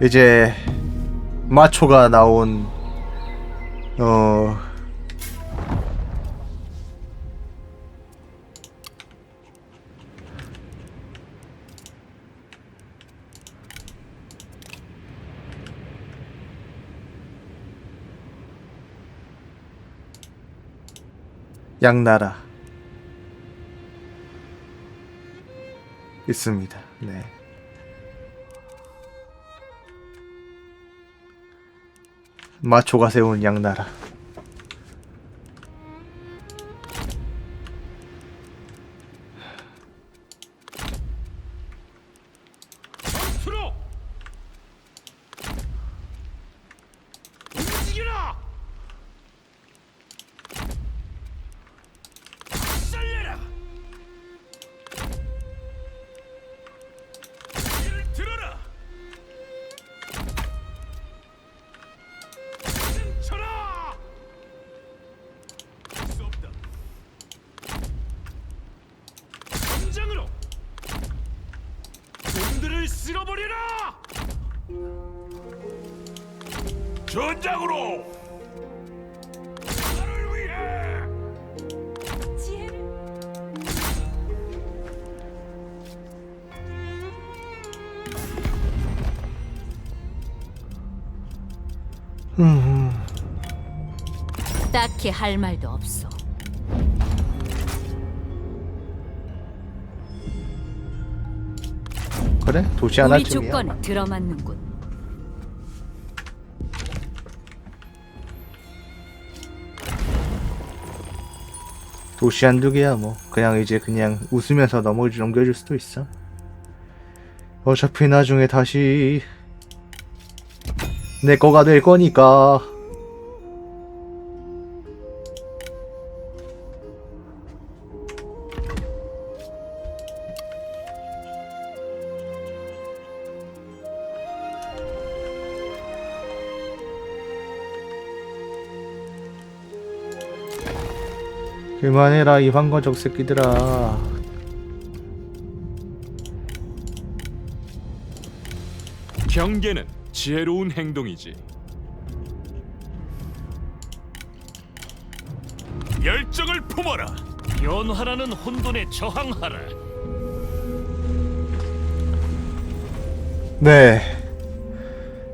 이제 마초가 나온 어 양나라 있습니다. 네. 마초가 세운 양나라. 전장으로! 나를 위해! 딱히 할 말도 없어. 그래? 도시 우리 하나쯤이야. 조건에 들어맞는군. 도시 한두 개야 뭐 그냥 이제 그냥 웃으면서 넘어 넘겨줄 수도 있어. 어차피 나중에 다시 내 거가 될 거니까. 그만해라 이 황건적 새끼들아. 경계는 지혜로운 행동이지. 열정을 품어라. 변화라는 혼돈에 저항하라. 네.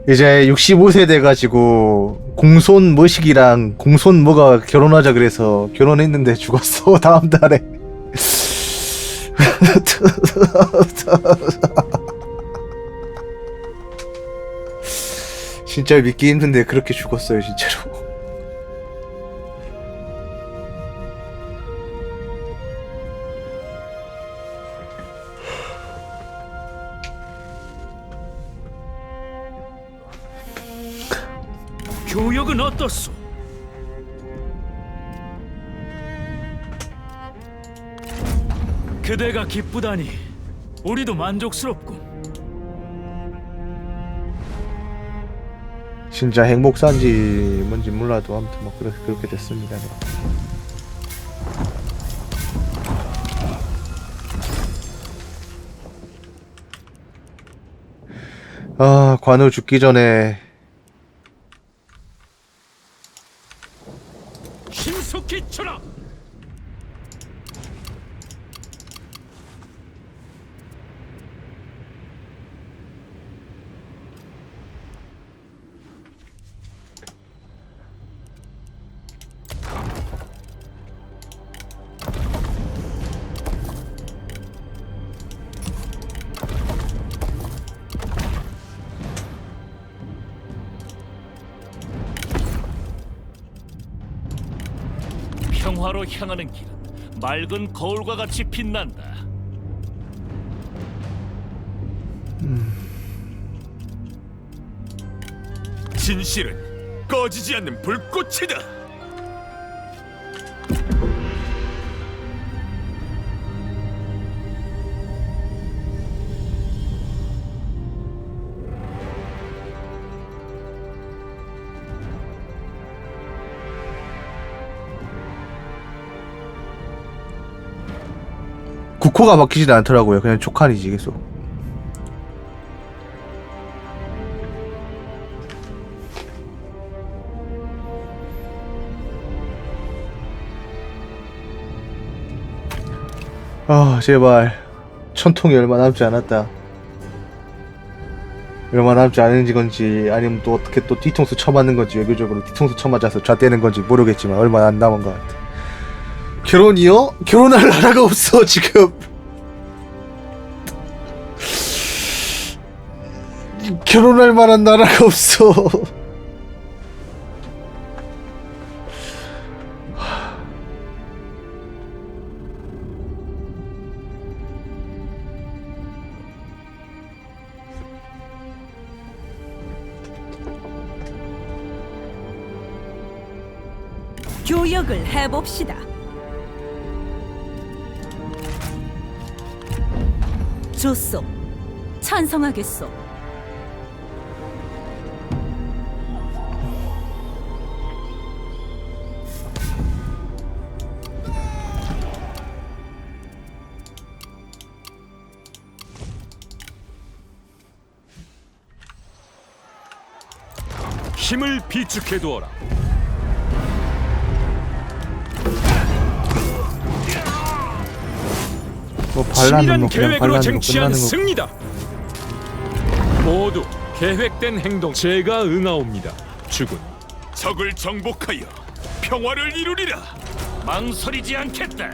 이제 65세 돼가지고 공손 머식이랑 공손 뭐가 결혼하자 그래서 결혼했는데 죽었어 다음 달에. 진짜 믿기 힘든데 그렇게 죽었어요 진짜로. 교역은 어떻소? 그대가 기쁘다니 우리도 만족스럽고 진짜 행복사인지 뭔지 몰라도 아무튼 뭐 그렇게, 그렇게 됐습니다. 네. 아 관우 죽기 전에 평화로 향하는 길은 맑은 거울과 같이 빛난다. 진실은 꺼지지 않는 불꽃이다. 코가 박히진 않더라고요. 그냥 조카이지 계속. 아 제발 천통이 얼마 남지 않았다. 얼마 남지 않은 건지 아니면 또 어떻게 또 뒤통수 쳐맞는 건지 외교적으로 뒤통수 쳐맞아서 좌대는 건지 모르겠지만 얼마 안 남은 것 같아. 결혼이요? 결혼할 나라가 없어 지금 결혼할 만한 나라가 없어 교역을 해봅시다. 좋소. 찬성하겠소. 힘을 비축해 두어라. 뭐 반란은 뭐 그냥 계획으로 반란으로 쟁취한 끝나는 거 승리다. 모두 계획된 행동 제가 응하옵니다. 주군. 적을 정복하여 평화를 이루리라. 망설이지 않겠다.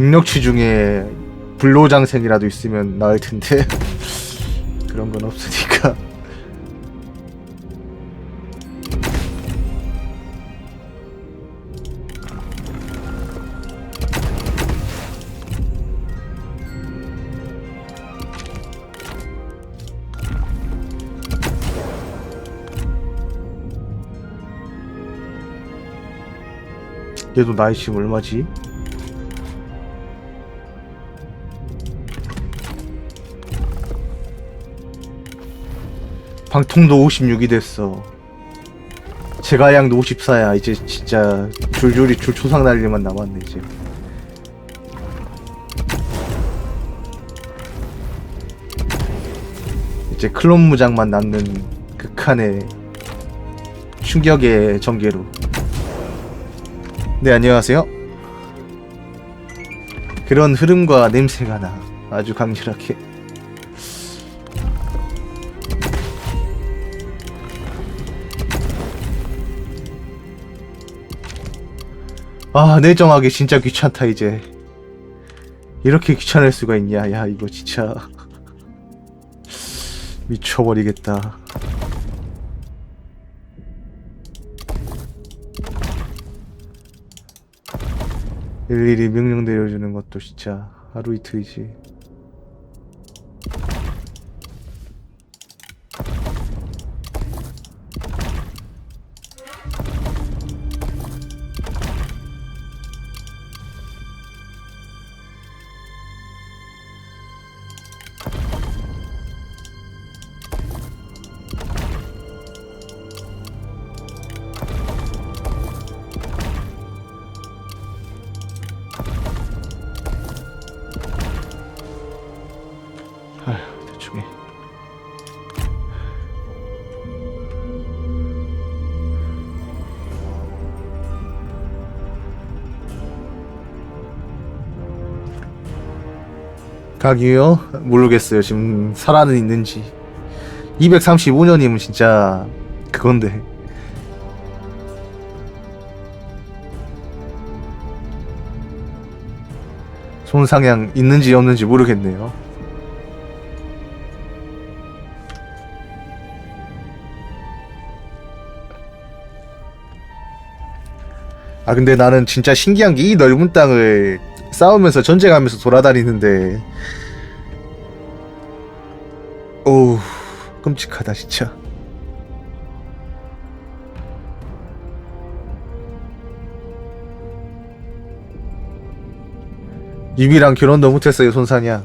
능력치 중에 불로장생이라도 있으면 나을 텐데 그런 건 없으니까 얘도 나이 지금 얼마지? 방통도 56이 됐어. 제가양도 54야. 이제 진짜 줄줄이 줄 초상 날 일만 남았네 이제. 이제 클론 무장만 남는 극한의 충격의 전개로. 네 안녕하세요. 그런 흐름과 냄새가 나 아주 강렬하게. 아 내정하기 진짜 귀찮다 이제. 이렇게 귀찮을 수가 있냐? 야 이거 진짜. 미쳐버리겠다. 일일이 명령 내려주는 것도 진짜 하루 이틀이지 각이요? 모르겠어요. 지금 살아는 있는지. 235년이면 진짜 그건데. 손상향 있는지 없는지 모르겠네요. 아 근데 나는 진짜 신기한 게 이 넓은 땅을 싸우면서 전쟁하면서 돌아다니는데. 오우 끔찍하다 진짜. 유비랑 결혼도 못했어요 손사냥.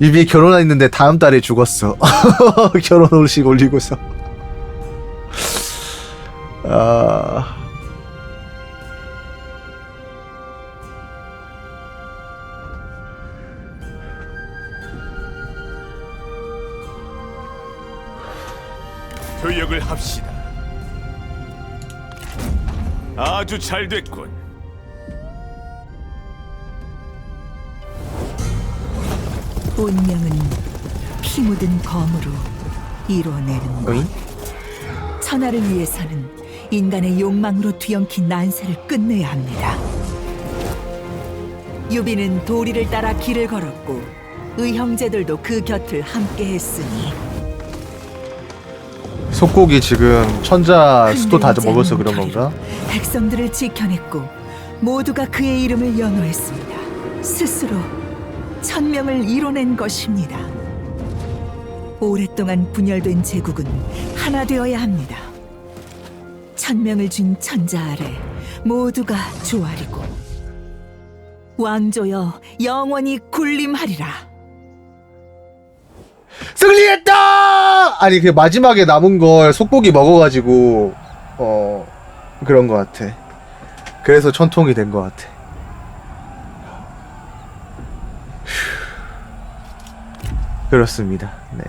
유비 결혼했는데 다음 달에 죽었어. 결혼 올식 올리고서. 아... 교역을 합시다. 아주 잘 됐군. 운명은 피 묻은 검으로 이뤄내는 것. 천하를 위해서는 인간의 욕망으로 뒤엉킨 난세를 끝내야 합니다. 유비는 도리를 따라 길을 걸었고 의형제들도 그 곁을 함께했으니 속고기 지금 천자 수도 다 먹어서 그런 건가? 백성들을 지켜냈고 모두가 그의 이름을 연호했습니다. 스스로 천명을 이뤄낸 것입니다. 오랫동안 분열된 제국은 하나 되어야 합니다. 천명을 준 천자 아래 모두가 조아리고 왕조여 영원히 군림하리라. 승리했다! 아니 그 마지막에 남은 걸 속고기 먹어가지고 어 그런 것 같아. 그래서 천통이 된 것 같아. 그렇습니다. 네.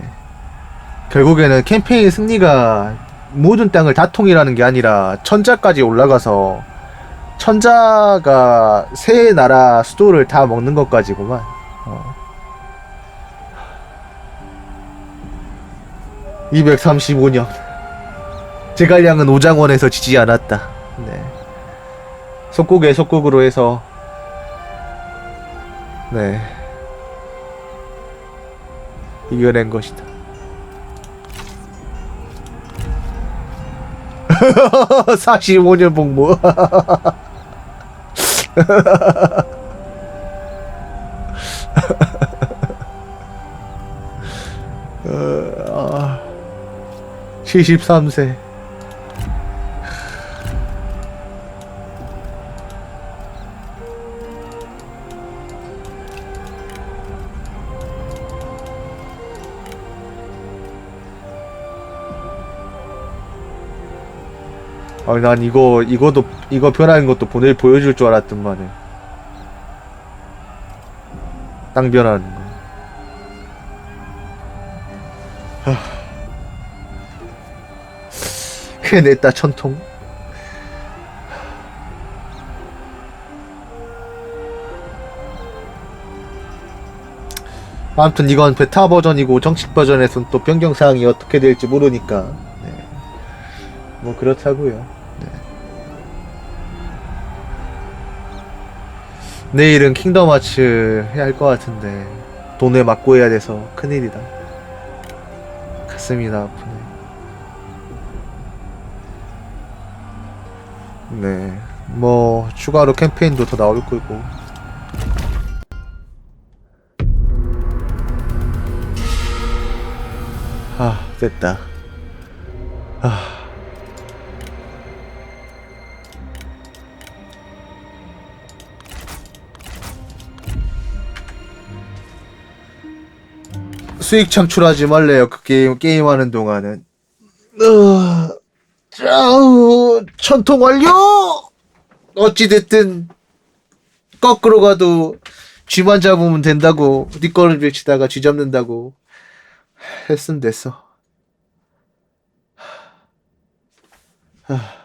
결국에는 캠페인 승리가 모든 땅을 다 통일하는 게 아니라 천자까지 올라가서 천자가 세 나라 수도를 다 먹는 것까지구만. 어. 235년. 제갈량은 오장원에서 지지 않았다. 네. 속국에 속국으로 해서 네. 이겨낸 것이다. 45년 복무. 73세. 아, 난 이거, 이거도, 이거 변하는 것도 보내, 보여줄 줄 알았더만은. 땅 변하는 거. 해냈다 천통 아무튼 이건 베타 버전이고 정식 버전에선 또 변경 사항이 어떻게 될지 모르니까 네. 뭐 그렇다고요 네. 내일은 킹덤 하츠 해야 할 것 같은데 돈에 맞고 해야 돼서 큰일이다 가슴이 나 아프네 네, 뭐 추가로 캠페인도 더 나올 거고. 아, 됐다. 아. 수익 창출하지 말래요. 그 게임 게임 하는 동안은. 으... 짜우 천통 완료! 어찌됐든 거꾸로 가도 쥐만 잡으면 된다고 네 거를 밀치다가 쥐 잡는다고 했으면 됐어. 하...